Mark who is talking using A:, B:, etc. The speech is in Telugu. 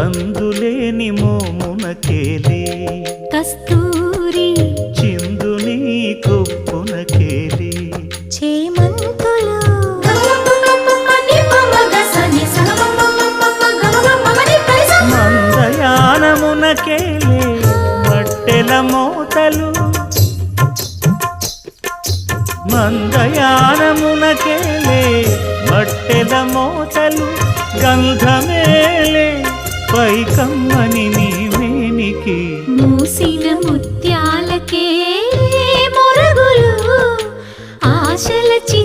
A: కందులేని మోమునకేలే.
B: కస్తూరి
A: చిందుని కొప్పునకేలే.
B: చేమంతులు.
A: మందయానమునకేలే. మట్టెల మోతలు. మందయానమునకేలే. మట్టెల మోతలు గంధమేలే. పై కమ్మని నీవేనికి మూసిన ముత్యాలకే మొరగులు ఆశలచి